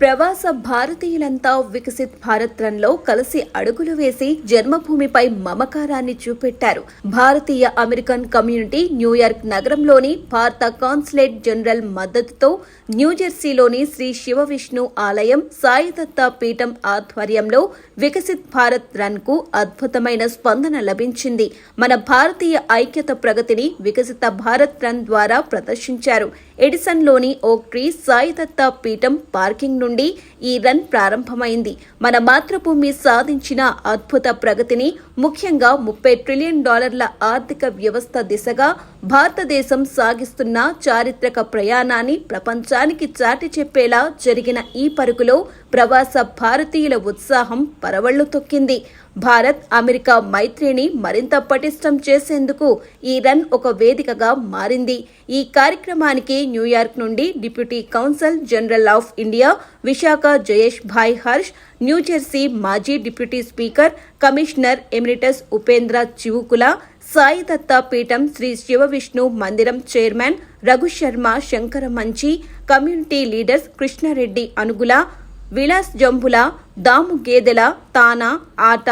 ప్రవాస భారతీయులంతా వికసిత్ భారత్ రన్లో కలిసి అడుగులు వేసి జన్మభూమిపై మమకారాన్ని చూపెట్టారు. భారతీయ అమెరికన్ కమ్యూనిటీ న్యూయార్క్ నగరంలోని భారత కాన్సులేట్ జనరల్ మద్దతుతో న్యూజెర్సీలోని శ్రీ శివ విష్ణు ఆలయం సాయిదత్త పీఠం ఆధ్వర్యంలో వికసిత్ భారత్ రన్కు అద్భుతమైన స్పందన లభించింది. మన భారతీయ ఐక్యత ప్రగతిని వికసిత భారత్ రన్ ద్వారా ప్రదర్శించారు. ఎడిసన్లోని ఓక్ ట్రీ సాయిదత్త పీఠం పార్కింగ్ నుండి ఈ రన్ ప్రారంభమైంది. మన మాతృభూమి సాధించిన అద్భుత ప్రగతిని ముఖ్యంగా ముప్పై ట్రిలియన్ డాలర్ల ఆర్థిక వ్యవస్థ దిశగా భారతదేశం సాగిస్తున్న చారిత్రక ప్రయాణాన్ని ప్రపంచానికి చాటి చెప్పేలా జరిగిన ఈ పరుగులో ప్రవాస భారతీయుల ఉత్సాహం పరవళ్ళు తొక్కింది. భారత్ అమెరికా మైత్రిని మరింత పటిష్టం చేసేందుకు ఈ రన్ ఒక వేదికగా మారింది. ఈ కార్యక్రమానికి న్యూయార్క్ నుండి deputy council general of India Vishakha Jayesh Bhai Harsh New Jersey మాజీ deputy speaker commissioner emeritus Upendra Chivukula Sai Datta Peetham Shri Shiva Vishnu మందిరం చైర్మన్ రఘు శర్మ శంకర మంచి community leaders Krishna Reddy Anugula Vilas Jambula Damu Gedela TANA ATA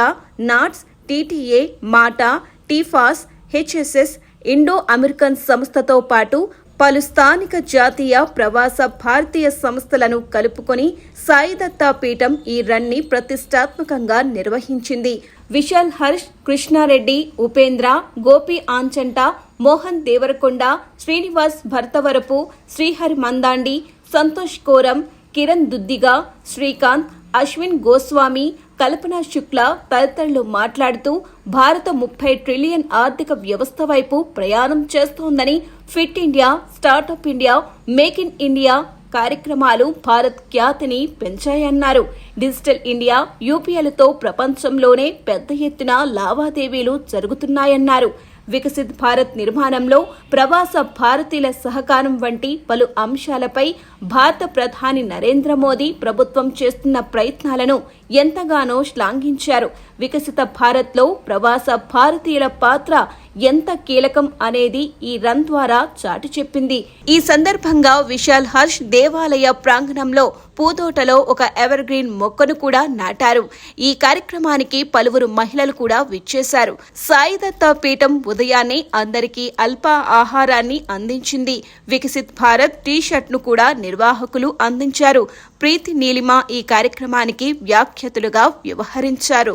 NATS TTA MATA TFAS HSS Indo American సంస్థతో పాటు పలు స్థానిక జాతీయ ప్రవాస భారతీయ సంస్థలను కలుపుకొని సాయిదత్త పీఠం ఈ రన్ని ప్రతిష్టాత్మకంగా నిర్వహించింది. విశాల్ హర్ష్ కృష్ణారెడ్డి ఉపేంద్ర గోపి ఆంచంట మోహన్ దేవరకొండ శ్రీనివాస్ భర్తవరపు శ్రీహరి మందాండి సంతోష్ కోరం కిరణ్ దుద్దిగా శ్రీకాంత్ అశ్విన్ గోస్వామి కల్పన శుక్ల తదితరులు మాట్లాడుతూ భారత ముప్పై ట్రిలియన్ ఆర్థిక వ్యవస్థ వైపు ప్రయాణం చేస్తోందని fit India startup India make in India కార్యక్రమాలు భారత్ ఖ్యాతిని పెంచాయన్నారు. డిజిటల్ ఇండియా యూపీఎలతో ప్రపంచంలోనే పెద్ద ఎత్తున లావాదేవీలు జరుగుతున్నాయన్నారు. వికసిత్ భారత్ నిర్మాణంలో ప్రవాస భారతీయుల సహకారం వంటి పలు అంశాలపై భారత ప్రధాని నరేంద్ర మోదీ ప్రభుత్వం చేస్తున్న ప్రయత్నాలను ఎంతగానో శ్లాఘించారు. వికసిత భారత్లో ప్రవాస భారతీయుల పాత్ర ఎంత కీలకం అనేది ఈ రన్ ద్వారా చాటి చెప్పింది. ఈ సందర్భంగా విశాల్ హర్ష్ దేవాలయ ప్రాంగణంలో పూతోటలో ఒక ఎవర్ గ్రీన్ మొక్కను కూడా నాటారు. ఈ కార్యక్రమానికి పలువురు మహిళలు కూడా విచ్చేశారు. సాయిదత్త పీఠం ఉదయాన్నే అందరికీ అల్ప ఆహారాన్ని అందించింది. వికసిత్ భారత్ టీ షర్ట్ను కూడా నిర్వాహకులు అందించారు. ప్రీతి నీలిమ ఈ కార్యక్రమానికి బాధ్యతలుగా వ్యవహరించారు.